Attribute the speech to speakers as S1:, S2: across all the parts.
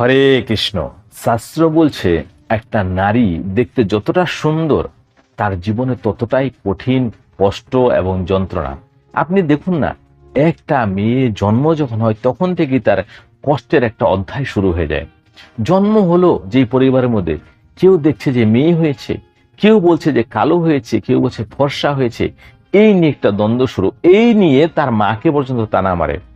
S1: হরে কৃষ্ণ। শাস্ত্র বলছে, একটা নারী দেখতে যতটা সুন্দর, তার জীবনে ততটাই কঠিন, কষ্ট এবং যন্ত্রণা। আপনি দেখুন না, একটা মেয়ে জন্ম যখন হয়, তখন থেকেই তার কষ্টের একটা অধ্যায় শুরু হয়ে যায়। জন্ম হলো যেই পরিবারের মধ্যে কেউ দেখছে যে মেয়ে হয়েছে, কেউ বলছে যে কালো হয়েছে, কেউ বলছে ফর্সা হয়েছে, এই নিয়ে একটা দ্বন্দ্ব শুরু। এই নিয়ে তার মাকে পর্যন্ত টানা মারে।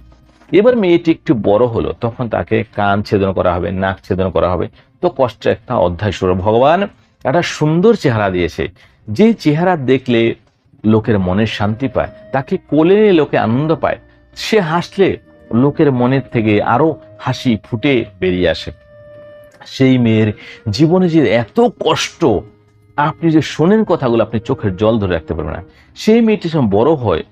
S1: এবার মেয়েটি একটু বড় হলো, তখন তাকে কান ছেদন করা হবে, নাক ছেদন করা হবে। তো কষ্টের একটা অধ্যায় শুরু। ভগবান একটা সুন্দর চেহারা দিয়েছে। যে চেহারা দেখলে লোকের মনে শান্তি পায়, তাকে কোলে লোকে আনন্দ পায়। সে হাসলে লোকের মনের থেকে আরও হাসি ফুটে বেরিয়ে আসে। সেই মেয়ের জীবনে যে এত কষ্ট, আপনি যে শোনেন কথাগুলো, আপনি চোখের জল ধরে রাখতে পারবেন না। সেই মেয়েটি যখন বড় হয়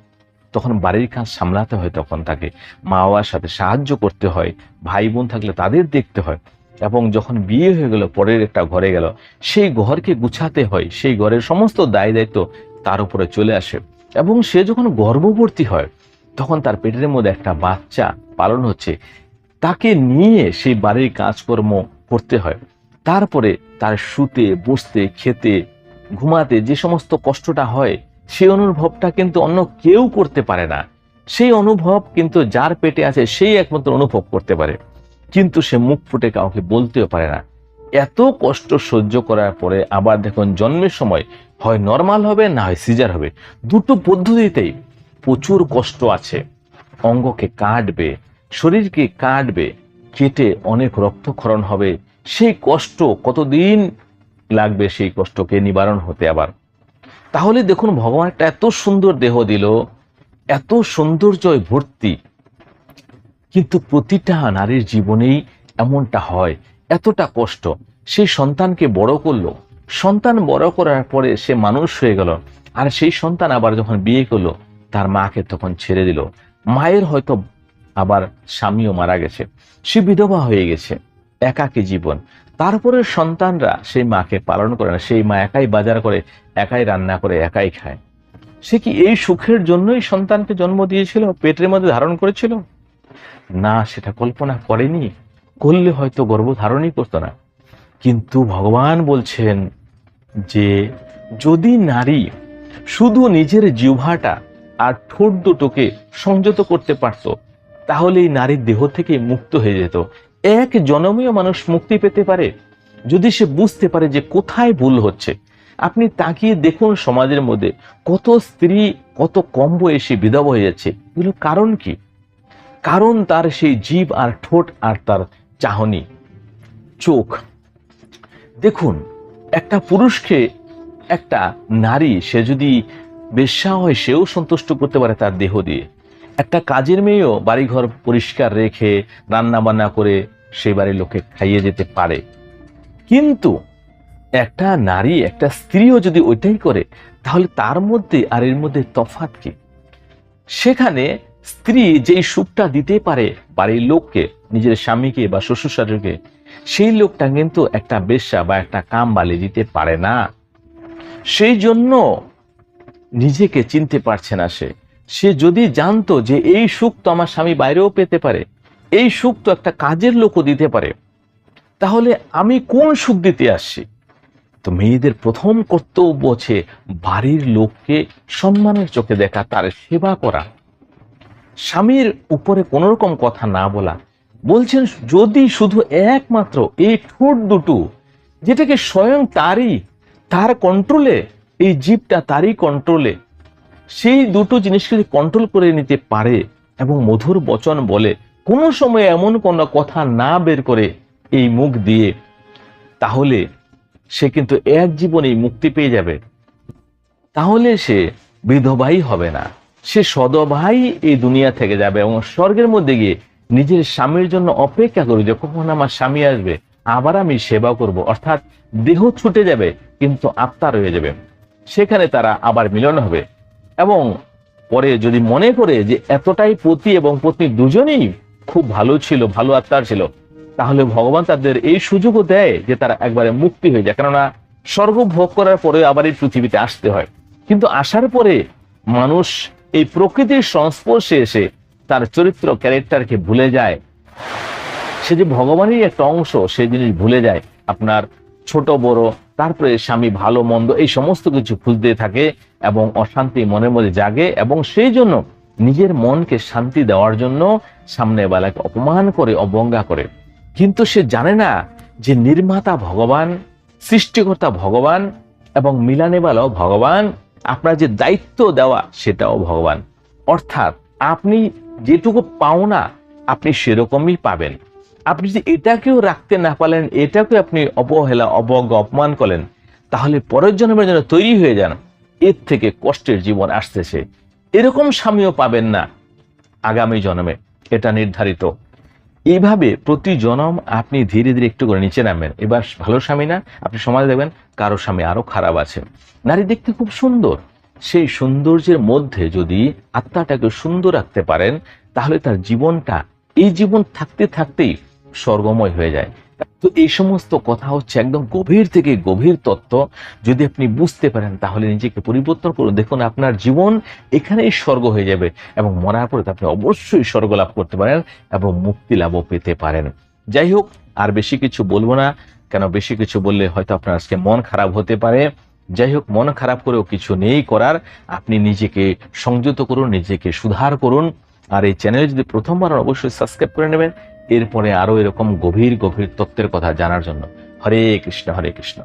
S1: তখন বাড়ির কাজ সামলাতে হয় তখন তাকে। মা বাবার সাথে সাহায্য করতে হয় ভাই বোন থাকলে তাদের দেখতে হয় এবং যখন বিয়ে হয়ে গেল, পরের একটা ঘরে গেল, সেই ঘরকে গুছাতে হয়। সেই ঘরের সমস্ত দায় দায়িত্ব তার উপরে চলে আসে এবং সে যখন গর্ভবর্তী হয়, তখন তার পেটের মধ্যে একটা বাচ্চা পালন হচ্ছে। তাকে নিয়ে সেই বাড়ির কাজকর্ম করতে হয়। তারপরে তার শুতে, বসতে, খেতে, ঘুমাতে যে সমস্ত কষ্টটা হয় সেই অনুভবটা কিন্তু অন্য কেউ করতে পারে না। সেই অনুভব কিন্তু যার পেটে আছে সেই একমাত্র অনুভব করতে পারে। কিন্তু সে মুখ ফুটে কাউকে বলতেও পারে না। এত কষ্ট সহ্য করার পরে আবার দেখুন জন্মের সময় হয় নর্মাল হবে না হয় সিজার হবে। দুটো পদ্ধতিতেই প্রচুর কষ্ট আছে। অঙ্গকে কাটবে, শরীরকে কাটবে, কেটে অনেক রক্তক্ষরণ হবে। সেই কষ্ট কতদিন লাগবে সেই কষ্টকে নিবারণ হতে আবার? তাহলে দেখুন, ভগবান একটা এত সুন্দর দেহ দিল, এত সৌন্দর্যয় ভর্তি। কিন্তু প্রতিটা নারীর জীবনেই এমনটা হয়, এতটা কষ্ট। সেই সন্তানকে বড় করল, সন্তান বড় করার পরে সে মানুষ হয়ে গেল, আর সেই সন্তান আবার যখন বিয়ে করল, তার মাকে তখন ছেড়ে দিল। মায়ের হয়তো আবার স্বামীও মারা গেছে, সে বিধবা হয়ে গেছে। একাকী জীবন। তারপরে সন্তানরা সেই মাকে পালন করে না, সেই মা একাই বাজার করে, একাই রান্না করে, একাই খায়। সে কি এই সুখের জন্যই সন্তানকে জন্ম দিয়েছিল, পেটের মধ্যে ধারণ করেছিল? না, সেটা কল্পনা করেনি। করলে হয়তো গর্ভধারণই করতো না। কিন্তু ভগবান বলছেন যে, যদি নারী শুধু নিজের জিহ্বাটা আর ঠোঁট দুটোকে সংযত করতে পারত তাহলে এই নারীর দেহ থেকে মুক্ত হয়ে যেত। এক জনমীয় মানুষ মুক্তি পেতে পারে যদি সে বুঝতে পারে যে কোথায় ভুল হচ্ছে। আপনি তাকিয়ে দেখুন সমাজের মধ্যে কত স্ত্রী, কত কম বয়সী বিধবা হয়ে যাচ্ছে। এগুলো কারণ কি? কারণ তার সেই জীব আর ঠোঁট আর তার চাহনি। চোখ। দেখুন, একটা পুরুষকে একটা নারী, সে যদি বেশ্যা হয়, সেও সন্তুষ্ট করতে পারে তার দেহ দিয়ে। একটা কাজের মেয়েও বাড়িঘর পরিষ্কার রেখে রান্না বান্না করে সেই বাড়ির লোকে খাইয়ে যেতে পারে। কিন্তু একটা নারী, একটা স্ত্রীও যদি ওইটাই করে, তাহলে তার মধ্যে আর এর মধ্যে তফাৎ কি? সেখানে স্ত্রী যেই সুখটা দিতে পারে বাড়ির লোককে, নিজের স্বামীকে বা শ্বশুর শাশুড়িকে সেই লোকটা কিন্তু একটা বেশ্যা বা একটা কাম বালি দিতে পারে না। সেই জন্য নিজেকে চিনতে পারছে না সে। সে যদি জানতো যে এই সুখ তো আমার স্বামী বাইরেও পেতে পারে, এই সুখ তো একটা কাজের লোকও দিতে পারে, তাহলে আমি কোন সুখ দিতে আসছি? তো মেয়েদের প্রথম কর্তব্য হচ্ছে বাড়ির লোককে সম্মানের চোখে দেখা, তার সেবা করা। স্বামীর উপরে কোনো রকম কথা না বলা। বলছেন, যদি শুধু একমাত্র এই ঠোঁট দুটো, যেটাকে স্বয়ং তারই, তার কন্ট্রোলে এই জীবটা তারই কন্ট্রোলে সেই দুটো জিনিসকে যদি কন্ট্রোল করে নিতে পারে এবং মধুর বচন বলে, কোনো সময় এমন কোনো কথা না বের করে এই মুখ দিয়ে, তাহলে সে কিন্তু এক জীবনেই মুক্তি পেয়ে যাবে। তাহলে সে বিধবাই হবে না। সে সদভাই এই দুনিয়া থেকে যাবে এবং স্বর্গের মধ্যে গিয়ে নিজের স্বামীর জন্য অপেক্ষা করবে। যে কখন আমার স্বামী আসবে, আবার আমি সেবা করব। অর্থাৎ দেহ ছুটে যাবে, কিন্তু আত্মা রয়ে যাবে। সেখানে তারা আবার মিলন হবে। এবং পরে যদি মনে করে যে এতটাই পতি এবং পত্নী দুজনেই খুব ভালো ছিল, ভালো আত্মার ছিল, তাহলে ভগবান তাদের এই সুযোগও দেয় যে তারা একবারে মুক্তি হয়ে যায়। কেননা স্বর্গ ভোগ করার পরে আবার এই পৃথিবীতে আসতে হয়। কিন্তু আসার পরে মানুষ এই প্রকৃতির সংস্পর্শে এসে তার চরিত্র, ক্যারেক্টারকে ভুলে যায়। সে যে ভগবানের একটা অংশ সেই জিনিস ভুলে যায়। আপনার ছোট, বড়, তারপরে স্বামী ভালো, মন্দ, এই সমস্ত কিছু খুঁজতে থাকে এবং অশান্তি মনের মধ্যে জাগে এবং সেই জন্য নিজের মনকে শান্তি দেওয়ার জন্য সামনে বেলাকে অপমান করে, অবজ্ঞা করে। কিন্তু সে জানে না যে নির্মাতা ভগবান, সৃষ্টিকর্তা ভগবান এবং মিলানেবালাও ভগবান, আপনার যে দায়িত্ব দেওয়া সেটাও ভগবান। অর্থাৎ আপনি যেটুকু পাওনা, আপনি সেরকমই পাবেন। আপনি যদি এটাকেও রাখতে না পারলেন এটাকে আপনি অবহেলা, অবজ্ঞা, অপমান করেন, তাহলে পরের জন্মের জন্য তৈরি হয়ে যান। এর থেকে কষ্টের জীবন আসতেছে এরকম স্বামীও পাবেন না আগামী জন্মে। এটা নির্ধারিত। এইভাবে প্রতি জনম আপনি ধীরে ধীরে একটু করে নিচে নামবেন। এবার ভালো স্বামী না, আপনি সমাজ দেখবেন কারও স্বামী আরও খারাপ আছে। নারী দেখতে খুব সুন্দর। সেই সৌন্দর্যের মধ্যে যদি আত্মাটাকে সুন্দর রাখতে পারেন, তাহলে তার জীবনটা, এই জীবন থাকতে থাকতেই স্বর্গময় হয়ে যায়। তো এই সমস্ত কথা হচ্ছে একদম গভীর থেকে গভীর তত্ত্ব। যদি আপনি বুঝতে পারেন, তাহলে নিজেকে পরিবর্তন করুন। দেখুন, আপনার জীবন এখানেই স্বর্গ হয়ে যাবে এবং মরার পরে আপনি অবশ্যই স্বর্গ লাভ করতে পারেন এবং মুক্তি লাভও পেতে পারেন। যাই হোক, আর বেশি কিছু বলব না। কেন বেশি কিছু বললে হয়তো আপনার আজকে মন খারাপ হতে পারে। যাই হোক, মন খারাপ করেও কিছু নেই করার। আপনি নিজেকে সংযত করুন, নিজেকে সুধার করুন। আর এই চ্যানেলে যদি প্রথমবার অবশ্যই সাবস্ক্রাইব করে নেবেন। এরপরে আরও এরকম গভীর গভীর তত্ত্বের কথা জানার জন্য হরে কৃষ্ণ হরে কৃষ্ণ।